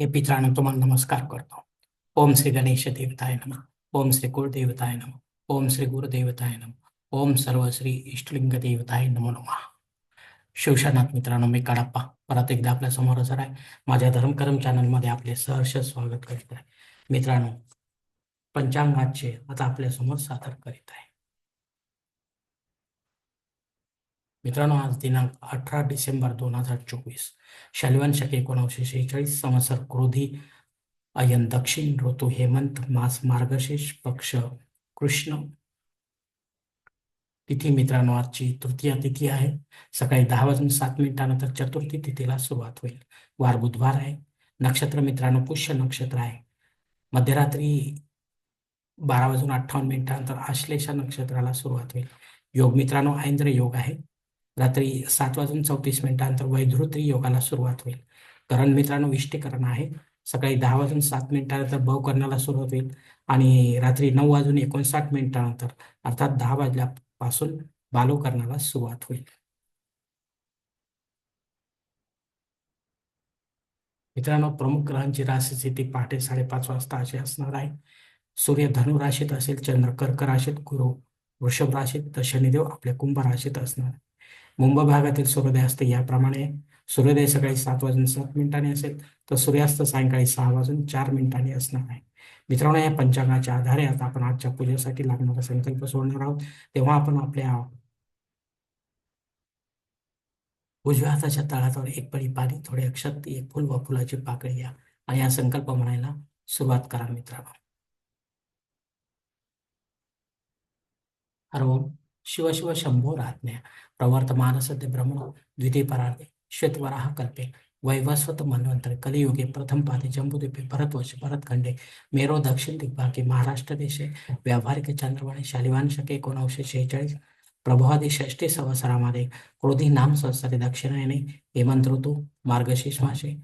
हे पित्रानं तुम्हाला नमस्कार करतो. ओम श्री गणेश देवताय नम. ओम श्री कुलदेवताय नम. ओम श्री गुरुदेवताय नम. ओम सर्व श्री इष्टलिंग देवताय नमो नमः. शिवशनाथ मित्रांनो मी कडाप्पा परत एकदा आपल्यासमोर हजर आहे. माझ्या धर्मकर्म चॅनलमध्ये आपले सहर्ष स्वागत करीत आहे. मित्रांनो पंचांगाचे आता आपल्यासमोर सादर करीत आहे. मित्रांनो आज दिनांक अठरा डिसेंबर दोन हजार चोवीस. शालिवान शक एकोणीसशे शेहेचाळीस संवत्सर क्रोधी अयन दक्षिण ऋतू हेमंत मास मार्गशीर्ष पक्ष कृष्ण. तिथी मित्रांनो आजची तृतीय तिथी आहे. सकाळी दहा वाजून सात मिनिटानंतर चतुर्थी तिथीला सुरुवात होईल. वार बुधवार आहे. नक्षत्र मित्रांनो पुष्य नक्षत्र आहे. मध्यरात्री बारा वाजून अठ्ठावन्न मिनिटानंतर आश्लेषा नक्षत्राला सुरुवात होईल. योग मित्रांनो ऐंद्र योग आहे. रात्री सात वाजून चौतीस मिनिटानंतर वैधृत्री योगाला सुरुवात होईल. करण मित्रांनो इष्टीकरण आहे. सकाळी दहा वाजून सात मिनिटानंतर भवकरणाला सुरुवात होईल आणि रात्री नऊ वाजून एकोणसाठ मिनिटानंतर अर्थात दहा वाजल्यापासून बालोकरणाला सुरुवात होईल. मित्रांनो प्रमुख ग्रहांची राशी स्थिती पहाटे साडेपाच वाजता अशी असणार आहे. सूर्य धनु राशीत असेल चंद्र कर्क राशीत गुरु वृषभ राशीत तर शनिदेव आपल्या कुंभ राशीत असणार मुंबई भागातील सूर्योदय असते याप्रमाणे सूर्योदय सकाळी सात वाजून सात मिनिटांनी असेल तर सूर्यास्त सायंकाळी सहा वाजून चार मिनिटांनी असणार आहे. मित्रांनो या पंचांगाच्या आधारे आता आपण आजच्या पूजेसाठी लागणारा संकल्प सोडणार आहोत. तेव्हा आपण आपल्या उजव्या हाताच्या तळातावर एक पडी पाणी थोडे अक्षत एक फुल व फुलाची पाकळी या आणि हा संकल्प म्हणायला सुरुवात करा मित्रांनो. हर शिवशिव शंभो राज्ञा। प्रवर्तमान सद्य ब्रह्म द्वितीय परार्धे श्वेतवराह कल्पे वैवस्वत मनवंतर कलियुगे प्रथम पादे जम्बुद्वीपे भरतवर्ष भरतखंडे मेरो दक्षिण दिग्भागे महाराष्ट्र देशे व्यावहारिक चंद्रवाणी शालिवान शके एकोणीसशे शेहेचाळीस प्रभावादी षष्टी संवत्सरामध्ये क्रोधी नाम संवत्सरे दक्षिणेने हेमंत ऋतू मार्गशीर्ष मासे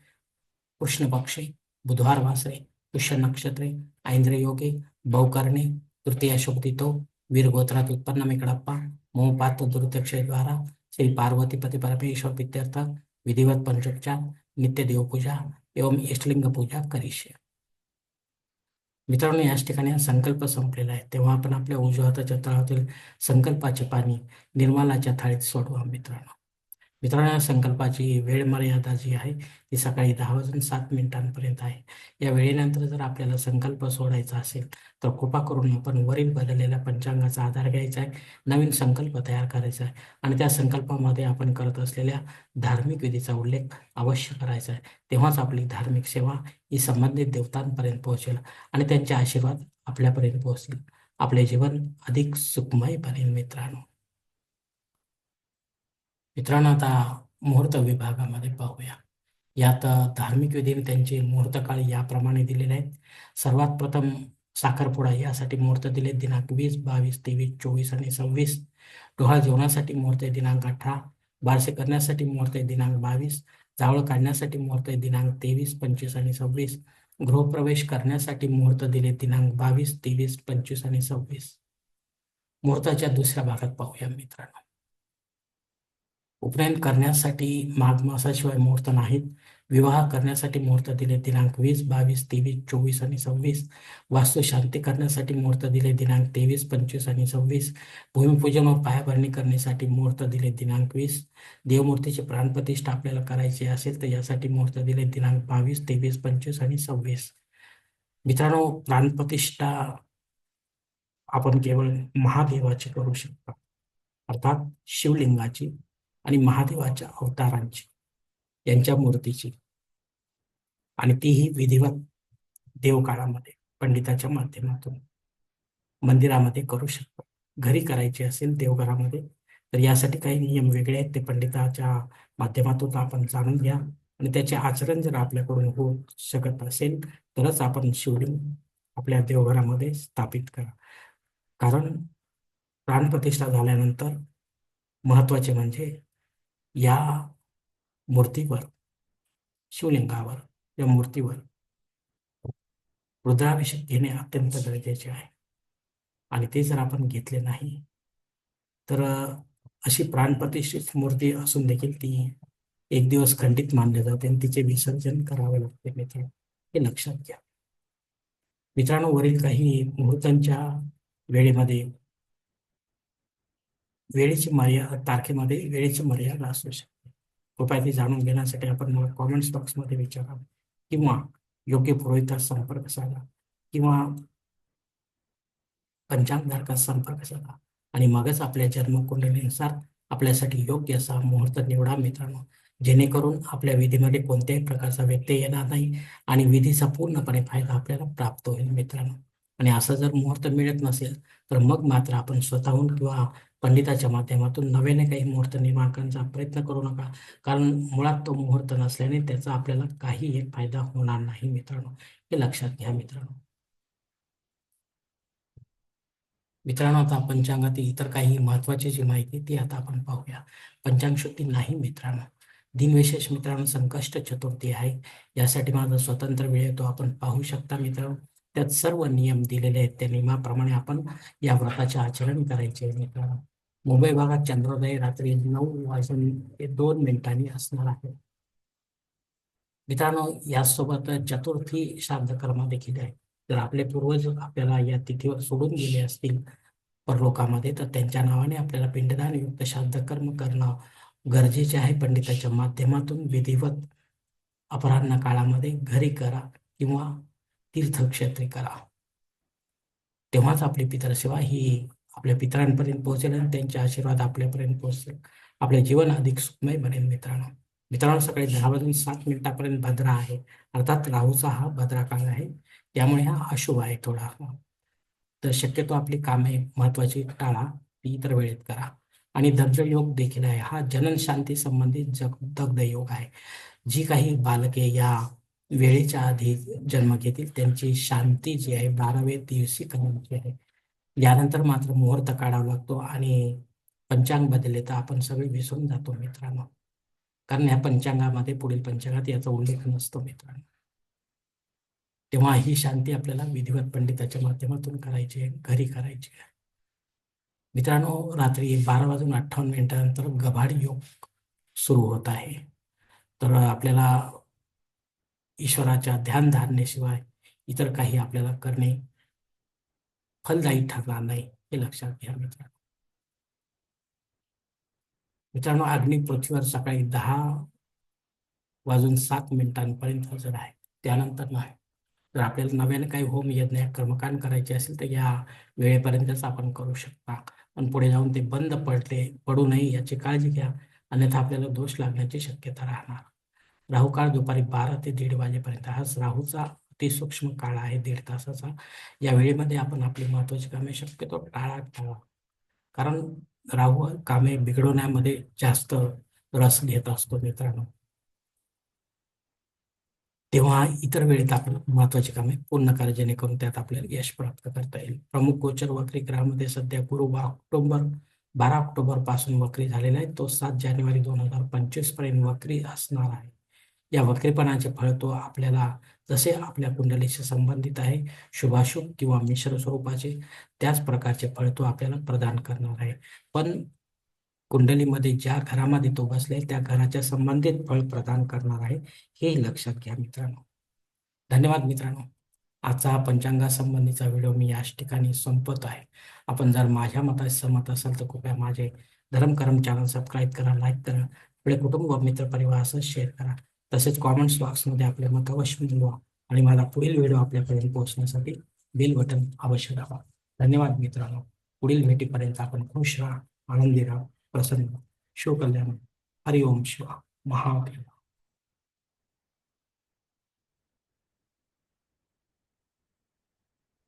कृष्ण पक्षे बुधवार वासरे पुष्य नक्षत्रे ऐंद्रयोगे बहुकर्णे तृतीय शुभदितो वीर गोत्रात उत्पन्न मिकडप्पा मोहपात दुर्दक्षद्वारा श्री पार्वती पती परमेश्वर प्रित्यर्थ विधिवत पंचोपचार नित्य देवपूजा एवं इष्टलिंग पूजा करीशे मित्रांनो याच ठिकाणी संकल्प संपलेला आहे. तेव्हा आपण आपल्या उजव्या हाताच्या तळातील संकल्पाचे पाणी निर्मालाच्या थाळीत सोडवा मित्रांनो. मित्रांनो या संकल्पाची वेळ मर्यादा जी आहे ती सकाळी दहा वाजून सात मिनिटांपर्यंत आहे. या वेळेनंतर जर आपल्याला संकल्प सोडायचा असेल तर कृपा करून आपण वरील बदललेल्या पंचांगाचा आधार घ्यायचा आहे नवीन संकल्प तयार करायचा आहे आणि त्या संकल्पामध्ये आपण करत असलेल्या धार्मिक विधीचा उल्लेख अवश्य करायचा आहे. तेव्हाच आपली धार्मिक सेवा ही संबंधित देवतांपर्यंत पोहोचेल आणि त्यांचे आशीर्वाद आपल्यापर्यंत पोहोचतील. आपले जीवन अधिक सुखमय बनेल मित्रांनो. मित्रांनो आता मुहूर्त विभागामध्ये पाहूया. यात धार्मिक विधीने त्यांचे मुहूर्त काळ याप्रमाणे दिलेले आहेत. सर्वात प्रथम साखरपुडा यासाठी मुहूर्त दिले. दिनांक वीस बावीस तेवीस चोवीस आणि सव्वीस. डोहाळ जेवणासाठी मुहूर्त दिनांक अठरा. बारसे करण्यासाठी मुहूर्त दिनांक बावीस. जावळ काढण्यासाठी मुहूर्त दिनांक तेवीस पंचवीस आणि सव्वीस. गृहप्रवेश करण्यासाठी मुहूर्त दिले दिनांक बावीस तेवीस पंचवीस आणि सव्वीस. मुहूर्ताच्या दुसऱ्या भागात पाहूया मित्रांनो. उपनयन करण्यासाठी माघ मासाशिवाय मुहूर्त नाहीत. विवाह करण्यासाठी मुहूर्त दिले दिनांक वीस बावीस तेवीस चोवीस आणि सव्वीस. वास्तू शांती करण्यासाठी मुहूर्त दिले दिनांक तेवीस पंचवीस आणि सव्वीस. भूमिपूजन व पायाभरणी करण्यासाठी मुहूर्त दिले दिनांक वीस. देवमूर्तीची प्राणप्रतिष्ठा आपल्याला करायची असेल तर यासाठी मुहूर्त दिले दिनांक बावीस तेवीस पंचवीस आणि सव्वीस. मित्रांनो प्राणप्रतिष्ठा आपण केवळ महादेवाची करू शकतो. अर्थात शिवलिंगाची आणि महादेवाच्या अवतारांची यांच्या मूर्तीची. आणि तीही विधिवत देवकाळामध्ये पंडिताच्या माध्यमातून मंदिरामध्ये करू शकतो. घरी करायची असेल देवघरामध्ये तर यासाठी काही नियम वेगळे आहेत ते पंडिताच्या माध्यमातून आपण जाणून घ्या. आणि त्याचे आचरण जर आपल्याकडून होऊ शकत असेल तरच आपण शिवलिंग आपल्या देवघरामध्ये स्थापित करा. कारण प्राणप्रतिष्ठा झाल्यानंतर महत्त्वाचे म्हणजे या मूर्तीवर शिवलिंगावर या मूर्तीवर रुद्राभिषेक घेणे अत्यंत गरजेचे आहे. आणि ते जर आपण घेतले नाही तर अशी प्राणप्रतिष्ठित मूर्ती असून देखील ती एक दिवस खंडित मानली जाते आणि तिचे विसर्जन करावे लागते मित्र हे लक्षात घ्या. मित्रांनो वरील काही मुहूर्तांच्या वेळेमध्ये वेळेची मर्यादा तारखेमध्ये वेळेची मर्यादा असू शकते. कृपया ती जाणून घेण्यासाठी आपण मला कॉमेंट्स बॉक्समध्ये विचारा. किंवा योग्य पुरोहितास संपर्क साधा. किंवा पंचांगधारकात संपर्क साधा. आणि मगच आपल्या जन्मकुंडलीनुसार आपल्यासाठी योग्य असा मुहूर्त निवडा मित्रांनो. जेणेकरून आपल्या विधीमध्ये कोणत्याही प्रकारचा व्यत्यय येणार नाही आणि विधीचा पूर्णपणे फायदा आपल्याला प्राप्त होईल मित्रांनो. आणि असं जर मुहूर्त मिळत नसेल तर मग मात्र आपण स्वतःहून किंवा पंडिताच्या माध्यमातून नव्याने काही मुहूर्त निर्माण करण्याचा प्रयत्न करू नका. कारण मुळात तो मुहूर्त नसल्याने त्याचा आपल्याला काही एक फायदा होणार नाही मित्रांनो. हे लक्षात घ्या मित्रांनो. मित्रांनो आता पंचांगातील इतर काही महत्वाची जी माहिती ती आता आपण पाहूया. पंचांग शुद्धी नाही मित्रांनो. दिनविशेष मित्रांनो संकष्ट चतुर्थी आहे. यासाठी माझा स्वतंत्र वेळ तो आपण पाहू शकता मित्रांनो. त्यात सर्व नियम दिलेले आहेत. त्या नियमाप्रमाणे आपण या व्रताचे आचरण करायचे. मुंबई भागात चंद्रोदय रात्री नऊ वाजून दोन मिनिटांनी असणार आहे. मित्रांनो यासोबत चतुर्थी श्राद्धकर्म देखील आहे. जर आपले पूर्वज आपल्याला या तिथीवर सोडून गेले असतील परलोकामध्ये तर त्यांच्या नावाने आपल्याला पिंडदान युक्त श्राद्ध कर्म करणं गरजेचे आहे. पंडिताच्या माध्यमातून विधिवत अपराह्न काळामध्ये घरी करा किंवा तीर्थक्षेत्री करा. तेव्हाच आपली पितरसेवा ही आपल्या पितरांपर्यंत पोहोचेल आणि त्यांचे आशीर्वाद आपल्यापर्यंत पोहोचतील. आपले जीवन अधिक सुखमय बनेल मित्रांनो. मित्रांनो सकाळी दहा वाजून सात मिनिटापर्यंत भद्रा आहे. अर्थात राहूचा हा भद्रा काळ आहे. त्यामुळे हा अशुभ आहे थोडा. तर शक्यतो आपली कामे महत्वाची टाळा. ती इतर वेळेत करा. आणि दग्ध योग देखील आहे. हा जनन शांती संबंधित जग दग्ध योग आहे. जी काही बालके या वेळेच्या आधी जन्म घेतील. त्यांची शांती जी आहे बारावे दिवशी करायची आहे. यानंतर मात्र मुहूर्त काढावा लागतो आणि पंचांग बदलले तर आपण सगळे विसरून जातो मित्रांनो. कारण या पंचांगामध्ये पुढील पंचांगात याचा उल्लेख नसतो मित्रांनो. तेव्हा ही शांती आपल्याला विधिवत पंडिताच्या माध्यमातून करायची आहे घरी करायची आहे. मित्रांनो रात्री बारा वाजून अठ्ठावन्न मिनिटानंतर गभाड योग सुरू होत आहे. तर आपल्याला ईश्वराच्या ध्यान धारणेशिवाय इतर काही आपल्याला करणे फलदायी ठरणार नाही हे लक्षात घ्या मित्रांनो. मित्रांनो अग्नी पृथ्वीवर सकाळी दहा वाजून सात मिनिटांपर्यंत हजर आहे. त्यानंतर नाही. जर आपल्याला नव्याने काही होम यज्ञ कर्मकांड करायचे असेल तर या वेळेपर्यंतच आपण करू शकता. पण पुढे जाऊन ते बंद पडले पडू नये याची काळजी घ्या. अन्यथा आपल्याला दोष लागण्याची शक्यता राहणार. राहू काळ दुपारी बारा ते दीड वाजेपर्यंत हा राहूचा अतिसूक्ष्म काळ आहे दीड तासाचा. या वेळेमध्ये आपण आपली महत्वाची कामे शक्यतो टाळा टाळा. कारण राहू कामे बिघडवण्यामध्ये जास्त रस घेत असतो मित्रांनो. तेव्हा इतर वेळेत आपण महत्वाची कामे पूर्ण करा जेणेकरून त्यात आपल्याला यश प्राप्त करता येईल. प्रमुख गोचर वक्री ग्रहामध्ये सध्या गुरु ऑक्टोबर बारा ऑक्टोबरपासून वक्री झालेला आहे. तो सात जानेवारी दोन हजार पंचवीसपर्यंत वक्री असणार आहे. या वक्रीपणाचे फळ तो आपल्याला जसे आपल्या कुंडलीशी संबंधित आहे शुभाशुभ किंवा मिश्र स्वरूपाचे त्याच प्रकारचे फळ तो आपल्याला प्रदान करणार आहे. पण कुंडलीमध्ये ज्या घरामध्ये तो बसले त्या घराच्या संबंधित फळ प्रदान करणार आहे हे लक्षात घ्या मित्रांनो. धन्यवाद मित्रांनो. आजचा पंचांगासंबंधीचा व्हिडिओ मी याच ठिकाणी संपत आहे. आपण जर माझ्या मतात सहमत असाल तर कृपया माझे धर्मकरम चॅनल सबस्क्राईब करा लाईक करा आपले कुटुंब मित्र परिवार असं शेअर करा. तसेच कॉमेंट्स बॉक्समध्ये आपले मत अवश्य नोंदवा आणि माझा पुढील व्हिडिओ आपल्यापर्यंत पोहोचण्यासाठी बिल बटन अवश्य दाबा धन्यवाद मित्रांनो. पुढील भेटीपर्यंत आपण खुश राहा आनंदी राहा प्रसन्न शिवकल्याण. हरिओम शिवा. महादेव.